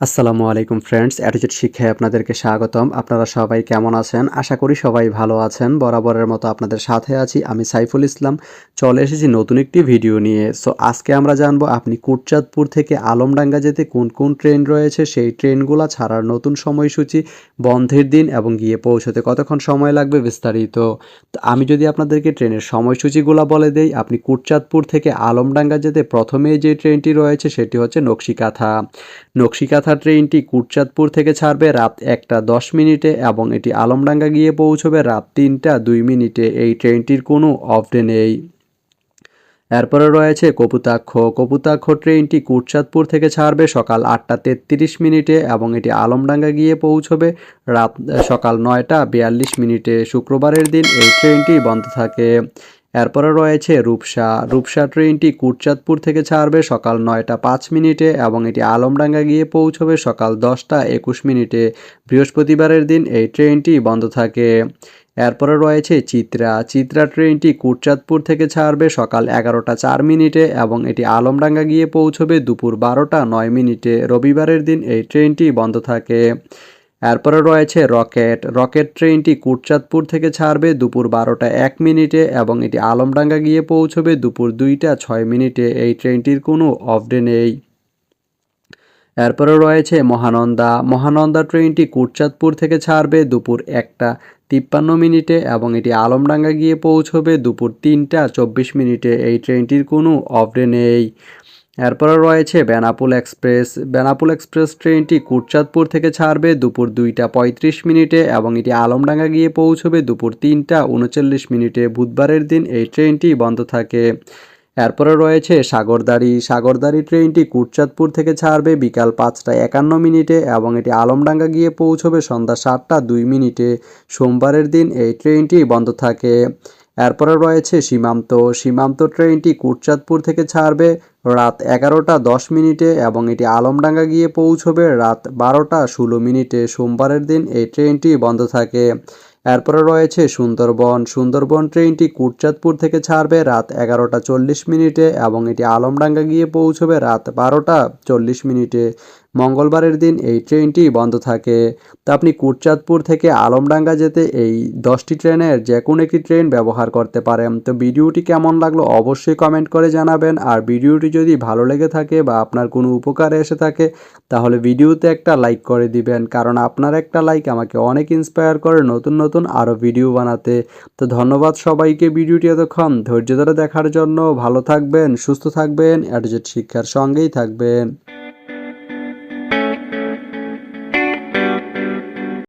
আসসালামু আলাইকুম ফ্রেন্ডস অ্যাটিচিউড শিক্ষায় আপনাদেরকে স্বাগতম। আপনারা সবাই কেমন আছেন? আশা করি সবাই ভালো আছেন। বরাবরের মতো আপনাদের সাথে আছি আমি সাইফুল ইসলাম। চলে এসেছি নতুন একটি ভিডিও নিয়ে। সো আজকে আমরা জানব আপনি কুটচাঁদপুর থেকে আলমডাঙ্গা যেতে কোন কোন ট্রেন রয়েছে? সেই ট্রেনগুলো ছাড়ার নতুন সময়সূচি, বন্ধের দিন এবং গিয়ে পৌঁছতে কতক্ষণ সময় লাগবে বিস্তারিত। তো আমি যদি আপনাদেরকে ট্রেনের সময়সূচিগুলো বলে দেই, আপনি কুটচাঁদপুর থেকে আলমডাঙ্গা যেতে প্রথমেই যে ট্রেনটি রয়েছে সেটি হচ্ছে নকশিকাথা। নকশিকাথা ট্রেনটি কুটচাঁদপুর থেকে ছাড়বে রাত একটা দশ মিনিটে এবং এটি আলমডাঙ্গা গিয়ে পৌঁছবে রাত তিনটা দুই মিনিটে। এই ট্রেনটির কোনো অফ ডে নেই। এরপরে রয়েছে কপুতাক্ষ। কপুতাক্ষ ট্রেনটি কুটচাঁদপুর থেকে ছাড়বে সকাল আটটা তেত্রিশ মিনিটে এবং এটি আলমডাঙ্গা গিয়ে পৌঁছবে রাত, সকাল নয়টা বিয়াল্লিশ মিনিটে। শুক্রবারের দিন এই ট্রেনটি বন্ধ থাকে। এরপরে রয়েছে রূপসা। রূপসা ট্রেনটি কুটচাঁদপুর থেকে ছাড়বে সকাল নয়টা পাঁচ মিনিটে এবং এটি আলমডাঙ্গা গিয়ে পৌঁছবে সকাল দশটা একুশ মিনিটে। বৃহস্পতিবারের দিন এই ট্রেনটি বন্ধ থাকে। এরপরে রয়েছে চিত্রা। চিত্রা ট্রেনটি কুটচাঁদপুর থেকে ছাড়বে সকাল এগারোটা চার মিনিটে এবং এটি আলমডাঙ্গা গিয়ে পৌঁছবে দুপুর বারোটা নয় মিনিটে। রবিবারের দিন এই ট্রেনটি বন্ধ থাকে। এরপরে রয়েছে রকেট। রকেট ট্রেনটি কুটচাঁদপুর থেকে ছাড়বে দুপুর বারোটা এক মিনিটে এবং এটি আলমডাঙ্গা গিয়ে পৌঁছবে দুপুর দুইটা ছয় মিনিটে। এই ট্রেনটির কোনো অফ ডে নেই। এরপরে রয়েছে মহানন্দা। মহানন্দা ট্রেনটি কুটচাঁদপুর থেকে ছাড়বে দুপুর একটা তিপ্পান্ন মিনিটে এবং এটি আলমডাঙ্গা গিয়ে পৌঁছবে দুপুর তিনটা চব্বিশ মিনিটে। এই ট্রেনটির কোনো অফ ডে নেই। এরপরে রয়েছে বেনাপুল এক্সপ্রেস। বেনাপুল এক্সপ্রেস ট্রেনটি কুটচাঁদপুর থেকে ছাড়বে দুপুর দুইটা পঁয়ত্রিশ মিনিটে এবং এটি আলমডাঙ্গা গিয়ে পৌঁছবে দুপুর তিনটা উনচল্লিশ মিনিটে। বুধবারের দিন এই ট্রেনটি বন্ধ থাকে। এরপরে রয়েছে সাগরদাড়ি। সাগরদাড়ি ট্রেনটি কুটচাঁদপুর থেকে ছাড়বে বিকাল পাঁচটা একান্ন মিনিটে এবং এটি আলমডাঙ্গা গিয়ে পৌঁছবে সন্ধ্যা সাতটা দুই মিনিটে। সোমবারের দিন এই ট্রেনটি বন্ধ থাকে। এরপরে রয়েছে সীমান্ত। সীমান্ত ট্রেনটি কুটচাঁদপুর থেকে ছাড়বে রাত এগারোটা দশ মিনিটে এবং এটি আলমডাঙ্গা গিয়ে পৌঁছবে রাত বারোটা ষোলো মিনিটে। সোমবারের দিন এই ট্রেনটি বন্ধ থাকে। এরপরে রয়েছে সুন্দরবন। সুন্দরবন ট্রেনটি কুটচাঁদপুর থেকে ছাড়বে রাত এগারোটা চল্লিশ মিনিটে এবং এটি আলমডাঙ্গা গিয়ে পৌঁছবে রাত বারোটা চল্লিশ মিনিটে। মঙ্গলবারের দিন এই ট্রেনটি বন্ধ থাকে। তো আপনি কুটচাঁদপুর থেকে আলমডাঙ্গা যেতে এই দশটি ট্রেনের যে কোনো একটি ট্রেন ব্যবহার করতে পারেন। তো ভিডিওটি কেমন লাগল অবশ্যই কমেন্ট করে জানাবেন। আর ভিডিওটি যদি ভালো লেগে থাকে বা আপনার কোনো উপকারে এসে থাকে, তাহলে ভিডিওতে একটা লাইক করে দিবেন। কারণ আপনার একটা লাইক আমাকে অনেক ইন্সপায়ার করে নতুন নতুন আরও ভিডিও বানাতে। তো ধন্যবাদ সবাইকে ভিডিওটি এতক্ষণ ধৈর্য ধরে দেখার জন্য। ভালো থাকবেন, সুস্থ থাকবেন, অ্যাডজেট শিক্ষার সঙ্গেই থাকবেন।